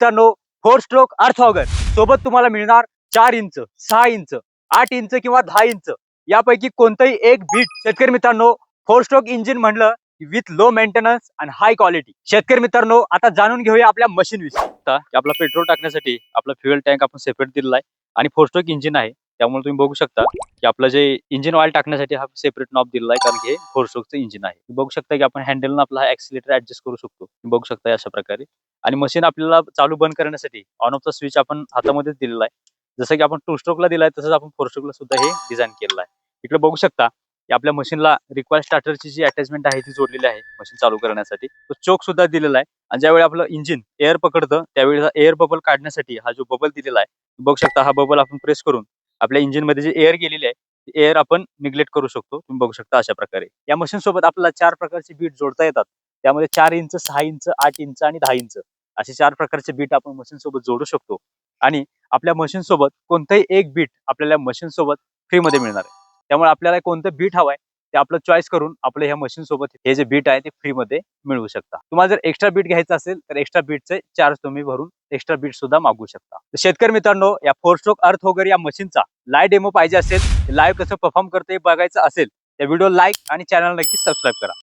मित्रांनो four stroke अर्थॉगन सोबत तुम्हाला मिळणार चार इंच सहा इंच आठ इंच किंवा दहा इंच. यापैकी कोणतंही एक बीट शेतकरी मित्रांनो फोर स्ट्रोक इंजिन म्हणलं विथ लो मेंटेनन्स आणि हाय क्वालिटी शेतकरी मित्रांनो आता जाणून घेऊया आपल्या मशीन विषयी. आपला पेट्रोल टाकण्यासाठी आपला फ्युएल टँक आपण सेपरेट दिलेला आहे. आणि फोर स्ट्रोक इंजिन आहे. त्यामुळे तुम्ही बघू शकता की आपलं जे इंजिन ऑइल टाकण्यासाठी हा सेपरेट नॉब दिलेला आहे. कारण की हे फोर स्ट्रोकचं इंजिन आहे बघू शकता की आपण हँडलनं आपला हा ऍक्सिलेटर ऍडजस्ट करू शकतो. बघू शकता अशा प्रकारे. आणि मशीन आपल्याला चालू बंद करण्यासाठी ऑन ऑफचा स्विच आपण हातामध्येच दिलेला आहे. जसं की आपण टू स्ट्रोकला दिलाय तसंच आपण फोर स्ट्रोकला सुद्धा हे डिझाईन केलेलं आहे. इकडे बघू शकता की आपल्या मशीनला रिक्वायर स्टार्टरची जी अटॅचमेंट आहे ती जोडलेली आहे मशीन चालू करण्यासाठी. तो चोक सुद्धा दिलेला आहे. आणि ज्यावेळी आपलं इंजिन एअर पकडतं त्यावेळी एअर बबल काढण्यासाठी हा जो बबल दिलेला आहे बघू शकता हा बबल आपण प्रेस करून आपल्या इंजिनमध्ये जे एअर गेलेली आहे एअर आपण निग्लेक्ट करू शकतो. तुम्ही बघू शकता अशा प्रकारे. या मशीन सोबत आपल्याला चार प्रकारचे बीट जोडता येतात. त्यामध्ये चार इंच सहा इंच आठ इंच आणि दहा इंच असे चार प्रकारचे बीट आपण मशीन सोबत जोडू शकतो. आणि आपल्या मशीन सोबत कोणतंही एक बीट आपल्याला मशीन सोबत फ्री मध्ये मिळणार आहे. त्यामुळे आपल्याला कोणतं बीट हवंय ते आपलं चॉईस करून आपलं ह्या मशीन सोबत हे जे बीट आहे ते फ्री मध्ये मिळवू शकता. तुम्हाला जर एक्स्ट्रा बीट घ्यायचं असेल तर एक्स्ट्रा बीटचे चार्ज तुम्ही भरून एक्स्ट्रा बीट सुद्धा मागू शकता. शेतकरी मित्रांनो या फोर स्ट्रोक अर्थ वगैरे या मशीनचा लाईव्ह डेमो पाहिजे असेल लाईव्ह कसं परफॉर्म करते बघायचं असेल तर व्हिडिओ लाईक आणि चॅनल नक्की सबस्क्राईब करा.